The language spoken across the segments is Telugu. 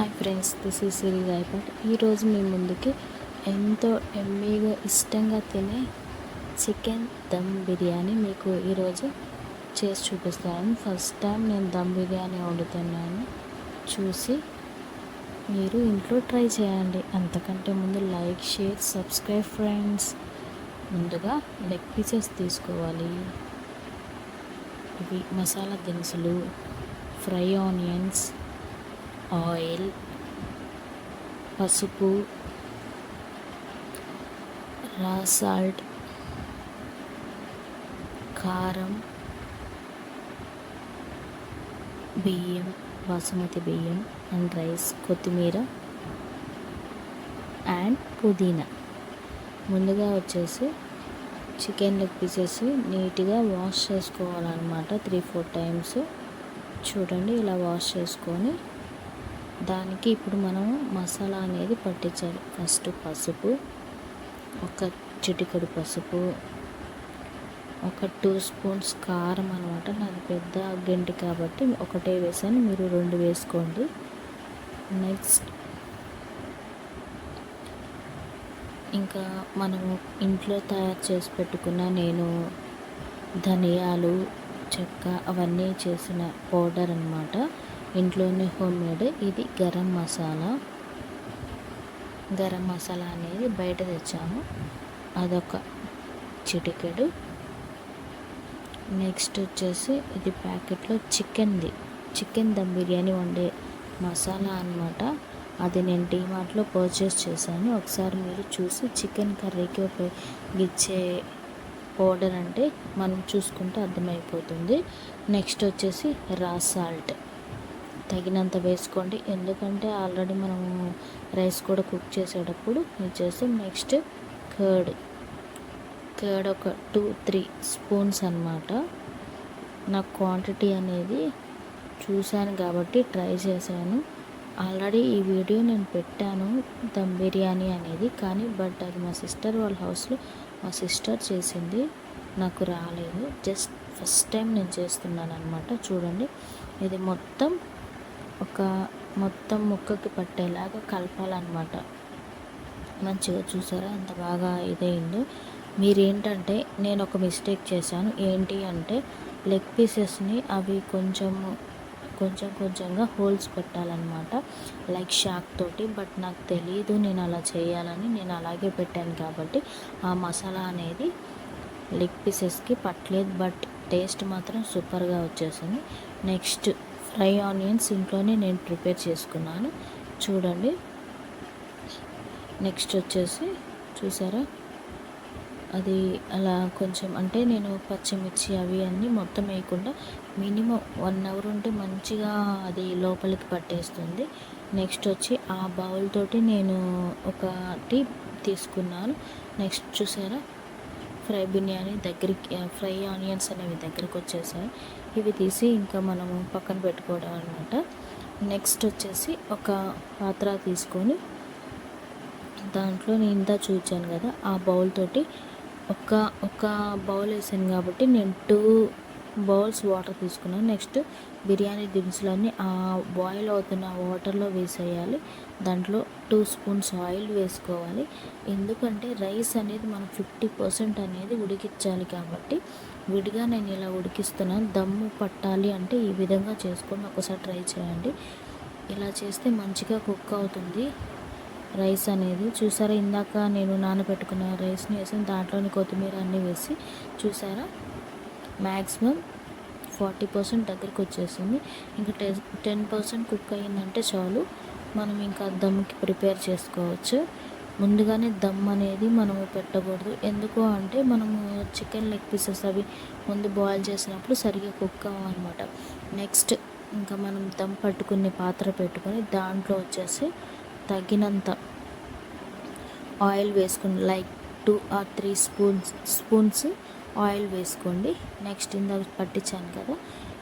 హాయ్ ఫ్రెండ్స్ దిస్ ఈజ్ సిరీస్ రాయపట్ ఈరోజు మీ ముందుకి ఎంతో ఎమ్మీగా ఇష్టంగా తినే చికెన్ దమ్ బిర్యానీ మీకు ఈరోజు చేసి చూపిస్తాను. ఫస్ట్ టైం నేను దమ్ బిర్యానీ వండుతున్నాను. చూసి మీరు ఇంట్లో ట్రై చేయండి. అంతకంటే ముందు లైక్ షేర్ సబ్స్క్రైబ్ ఫ్రెండ్స్. ముందుగా లెగ్ పీసెస్ తీసుకోవాలి. ఇవి మసాలా దినుసులు ఫ్రై ఆనియన్స్ ఆయిల్ పసుపు రా సాల్ట్ కారం బియ్యం బాసుమతి బియ్యం అండ్ రైస్ కొత్తిమీర అండ్ పుదీనా. ముందుగా వచ్చేసి చికెన్ లెగ్ పీసెస్ నీట్గా వాష్ చేసుకోవాలన్నమాట త్రీ ఫోర్ టైమ్స్. చూడండి ఇలా వాష్ చేసుకొని దానికి ఇప్పుడు మనం మసాలా అనేది పట్టించాలి. ఫస్ట్ పసుపు ఒక చిటికడు పసుపు ఒక టూ స్పూన్స్ కారం అనమాట. నాది పెద్ద గంటి కాబట్టి ఒకటే వేసాను. మీరు రెండు వేసుకోండి. నెక్స్ట్ ఇంకా మనము ఇంట్లో తయారు చేసి పెట్టుకున్న నేను ధనియాలు చెక్క అవన్నీ చేసిన పౌడర్ అనమాట. ఇంట్లోనే హోమ్ మేడ్. ఇది గరం మసాలా. గరం మసాలా అనేది బయట తెచ్చాము. అదొక చిటికెడు. నెక్స్ట్ వచ్చేసి ఇది ప్యాకెట్లో చికెన్ది. చికెన్ దమ్ బిర్యానీ వండే మసాలా అనమాట అది నేను డీమార్ట్లో పర్చేస్ చేశాను. ఒకసారి మీరు చూసి చికెన్ కర్రీకి ఉపయోగించే పౌడర్ అంటే మనం చూసుకుంటే అర్థమైపోతుంది. నెక్స్ట్ వచ్చేసి రా సాల్ట్. తగినంత వేసుకోండి. ఎందుకంటే ఆల్రెడీ మనము రైస్ కూడా కుక్ చేసేటప్పుడు ఇది చేస్తాం. Next curd. కర్డ్ ఒక టూ త్రీ స్పూన్స్ అనమాట నా క్వాంటిటీ అనేది చూశాను కాబట్టి ట్రై చేశాను. ఆల్రెడీ ఈ వీడియో నేను పెట్టాను దమ్ బిర్యానీ అనేది కానీ బట్ అది మా సిస్టర్ వాళ్ళ హౌస్లో మా సిస్టర్ చేసింది. నాకు రాలేదు. జస్ట్ ఫస్ట్ టైం నేను చేస్తున్నాను అనమాట చూడండి. ఇది మొత్తం ఒక మొత్తం ముక్కకి పట్టేలాగా కలపాలన్నమాట. మంచిగా చూసారా? ఎంత బాగా ఇదైందో. మీరేంటంటే నేను ఒక మిస్టేక్ చేశాను. ఏంటి అంటే లెగ్ పీసెస్ని అవి కొంచెము కొంచెం కొంచెంగా హోల్స్ పెట్టాలన్నమాట లైక్ షాక్ తోటి బట్ నాకు తెలియదు నేను అలా చేయాలని. నేను అలాగే పెట్టాను కాబట్టి ఆ మసాలా అనేది లెగ్ పీసెస్కి పట్టలేదు బట్ టేస్ట్ మాత్రం సూపర్గా వచ్చేసింది. నెక్స్ట్ ఫ్రై ఆనియన్స్ ఇంట్లోనే నేను ప్రిపేర్ చేసుకున్నాను. చూడండి. నెక్స్ట్ వచ్చేసి చూసారా? అది అలా కొంచెం అంటే నేను పచ్చిమిర్చి అవి అన్నీ మొత్తం వేయకుండా మినిమం వన్ అవర్ ఉంటే మంచిగా అది లోపలికి పట్టేస్తుంది. నెక్స్ట్ వచ్చి ఆ బౌల్ తోటి నేను ఒకటి తీసుకున్నాను. నెక్స్ట్ చూసారా? ఫ్రై బిర్యానీ దగ్గరికి ఫ్రై ఆనియన్స్ అనేవి దగ్గరికి వచ్చేసాయి ఇవి తీసి ఇంకా మనము పక్కన పెట్టుకోవడం అనమాట నెక్స్ట్ వచ్చేసి ఒక పాత్ర తీసుకొని దాంట్లో నేను ఇంత చూచాను కదా ఆ బౌల్ తోటి. ఒక ఒక బౌల్ వేసాను కాబట్టి నేను టూ బౌల్స్ వాటర్ తీసుకున్నాను. నెక్స్ట్ బిర్యానీ దినుసులన్నీ ఆ బాయిల్ అవుతున్న వాటర్లో వేసేయాలి. దాంట్లో టూ స్పూన్స్ ఆయిల్ వేసుకోవాలి. ఎందుకంటే రైస్ అనేది మనం ఫిఫ్టీ పర్సెంట్ అనేది ఉడికించాలి కాబట్టి విడిగా నేను ఇలా ఉడికిస్తున్నాను. దమ్ము పట్టాలి అంటే ఈ విధంగా చేసుకొని ఒకసారి ట్రై చేయండి. ఇలా చేస్తే మంచిగా కుక్ అవుతుంది రైస్ అనేది. చూసారా ఇందాక నేను నానబెట్టుకున్న రైస్ని వేసి దాంట్లోని కొత్తిమీర అన్నీ వేసి చూసారా? మ్యాక్సిమం ఫార్టీ పర్సెంట్ దగ్గరికి వచ్చేసింది. ఇంకా టె టెన్ పర్సెంట్ కుక్ అయ్యిందంటే చాలు. మనం ఇంకా దమ్కి ప్రిపేర్ చేసుకోవచ్చు. ముందుగానే దమ్ అనేది మనము పెట్టకూడదు. ఎందుకు అంటే మనము చికెన్ లెగ్ పీసెస్ అవి ముందు బాయిల్ చేసినప్పుడు సరిగ్గా కుక్ అవ్వనమాట. నెక్స్ట్ ఇంకా మనం దమ్ పట్టుకునే పాత్ర పెట్టుకొని దాంట్లో వచ్చేసి తగినంత ఆయిల్ వేసుకుని like two or three spoons spoons oil వేసుకోండి. నెక్స్ట్ ఇందాక పట్టించాను కదా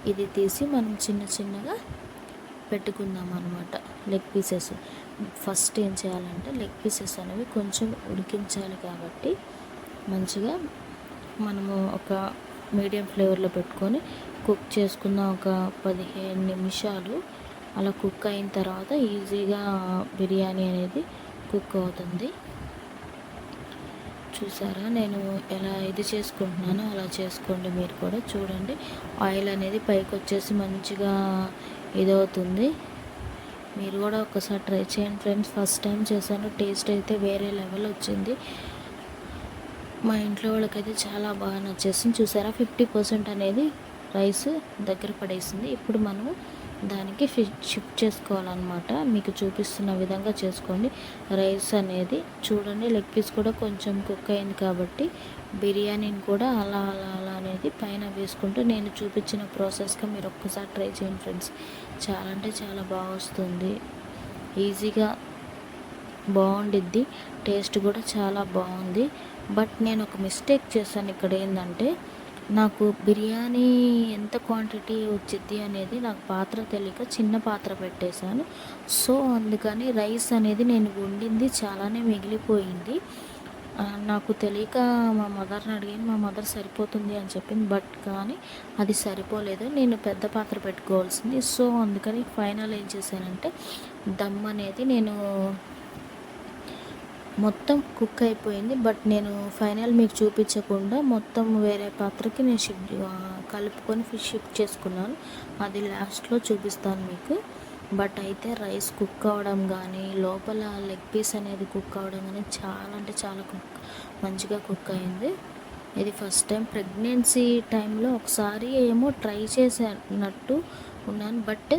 ఇది తీసి మనం చిన్న చిన్నగా పెట్టుకుందాం అనమాట లెగ్ పీసెస్ ఫస్ట్ ఏం చేయాలంటే లెగ్ పీసెస్ అనేవి కొంచెం ఉడికించాలి కాబట్టి మంచిగా మనము ఒక మీడియం ఫ్లేవర్లో పెట్టుకొని కుక్ చేసుకున్న ఒక పదిహేను నిమిషాలు అలా కుక్ అయిన తర్వాత ఈజీగా బిర్యానీ అనేది కుక్ అవుతుంది. చూసారా? నేను ఎలా ఇది చేసుకుంటున్నానో అలా చేసుకోండి మీరు కూడా. చూడండి ఆయిల్ అనేది పైకి వచ్చేసి మంచిగా ఇదవుతుంది. మీరు కూడా ఒకసారి ట్రై చేయండి ఫ్రెండ్స్. ఫస్ట్ టైం చేశాను. టేస్ట్ అయితే వేరే లెవెల్ వచ్చింది. మా ఇంట్లో వాళ్ళకైతే చాలా బాగా నచ్చేసింది. చూసారా? ఫిఫ్టీ పర్సెంట్ అనేది రైస్ దగ్గర పడేసింది. ఇప్పుడు మనము దానికి షిఫ్ట్ చేసుకోవాలన్నమాట. మీకు చూపిస్తున్న విధంగా చేసుకోండి. రైస్ అనేది చూడండి లెగ్ పీస్ కూడా కొంచెం కుక్ అయింది కాబట్టి బిర్యానీని కూడా అలా అలా అలా అనేది పైన వేసుకుంటూ నేను చూపించిన ప్రాసెస్గా మీరు ఒక్కసారి ట్రై చేయండి ఫ్రెండ్స్. చాలా అంటే చాలా బాగా వస్తుంది. ఈజీగా బాగుండిద్ది. టేస్ట్ కూడా చాలా బాగుంది. బట్ నేను ఒక మిస్టేక్ చేశాను. ఇక్కడ ఏంటంటే నాకు బిర్యానీ ఎంత క్వాంటిటీ వచ్చింది అనేది నాకు పాత్ర తెలియక చిన్న పాత్ర పెట్టేశాను. సో అందుకని రైస్ అనేది నేను వండింది చాలానే మిగిలిపోయింది. నాకు తెలియక మా మదర్ని అడిగాను మా మదర్ సరిపోతుంది అని చెప్పింది. బట్ కానీ అది సరిపోలేదు. నేను పెద్ద పాత్ర పెట్టుకోవాల్సింది. సో అందుకని ఫైనల్ ఏం చేశానంటే దమ్ అనేది నేను మొత్తం కుక్ అయిపోయింది. బట్ నేను ఫైనల్ మీకు చూపించకుండా మొత్తం వేరే పాత్రకి నేను షిఫ్ట్ కలుపుకొని ఫిష్ షిఫ్ట్ చేసుకున్నాను. అది లాస్ట్లో చూపిస్తాను మీకు. బట్ అయితే రైస్ కుక్ అవ్వడం కానీ లోపల లెగ్ పీస్ అనేది కుక్ అవ్వడం కానీ చాలా అంటే చాలా కుక్ మంచిగా కుక్ అయింది. ఇది ఫస్ట్ టైం. ప్రెగ్నెన్సీ టైంలో ఒకసారి ఏమో ట్రై చేసినట్టు ఉన్నాను. బట్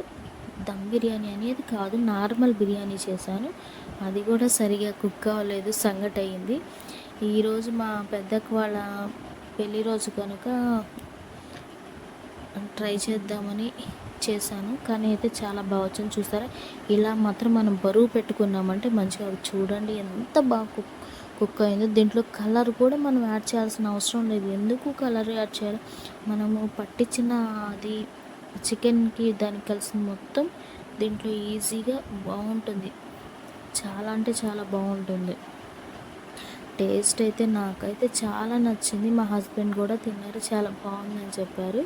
దమ్ బిర్యానీ అనేది కాదు నార్మల్ బిర్యానీ చేశాను. అది కూడా సరిగా కుక్ అవ్వలేదు సంగటి అయింది ఈరోజు మా పెద్దకు వాళ్ళ పెళ్ళి రోజు కనుక ట్రై చేద్దామని చేశాను. కానీ అయితే చాలా బాగా వచ్చింది చూసారా ఇలా మాత్రం మనం బరువు పెట్టుకున్నామంటే మంచిగా చూడండి ఎంత బాగా కుక్ కుక్ అయిందో. దీంట్లో కలర్ కూడా మనం యాడ్ చేయాల్సిన అవసరం లేదు. ఎందుకు కలర్ యాడ్ చేయాలి? మనము పట్టించిన అది చికెన్కి దానికి కలిసిన మొత్తం దీంట్లో ఈజీగా బాగుంటుంది. చాలా అంటే చాలా బాగుంటుంది. టేస్ట్ అయితే నాకైతే చాలా నచ్చింది. మా హస్బెండ్ కూడా తిన్నారు. చాలా బాగుందని చెప్పారు.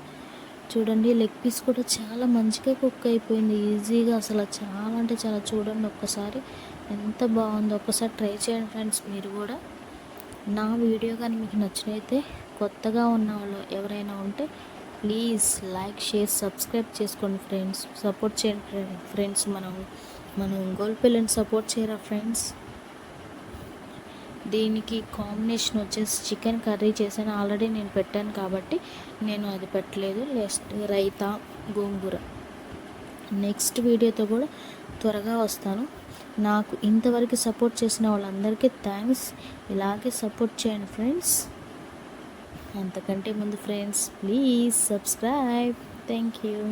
చూడండి లెగ్ పీస్ కూడా చాలా మంచిగా కుక్ అయిపోయింది. ఈజీగా అసలు చాలా అంటే చాలా చూడండి ఒక్కసారి. ఎంత బాగుందో ఒక్కసారి ట్రై చేయండి ఫ్రెండ్స్ మీరు కూడా. నా వీడియో కానీ మీకు నచ్చినైతే కొత్తగా ఉన్న వాళ్ళు ఎవరైనా ఉంటే ప్లీజ్ లైక్ షేర్ సబ్స్క్రైబ్ చేసుకోండి ఫ్రెండ్స్. సపోర్ట్ చేయండి ఫ్రెండ్స్ మనం. మనం ఒంగోలు పిల్లని సపోర్ట్ చేయరా ఫ్రెండ్స్? దీనికి కాంబినేషన్ వచ్చేసి చికెన్ కర్రీ చేశాను. ఆల్రెడీ నేను పెట్టాను కాబట్టి నేను అది పెట్టలేదు. నెక్స్ట్ రైతా గోంగూర. నెక్స్ట్ వీడియోతో కూడా త్వరగా వస్తాను. నాకు ఇంతవరకు సపోర్ట్ చేసిన వాళ్ళందరికీ థ్యాంక్స్. ఇలాగే సపోర్ట్ చేయండి ఫ్రెండ్స్. అంతకంటే ముందు friends please subscribe. Thank you.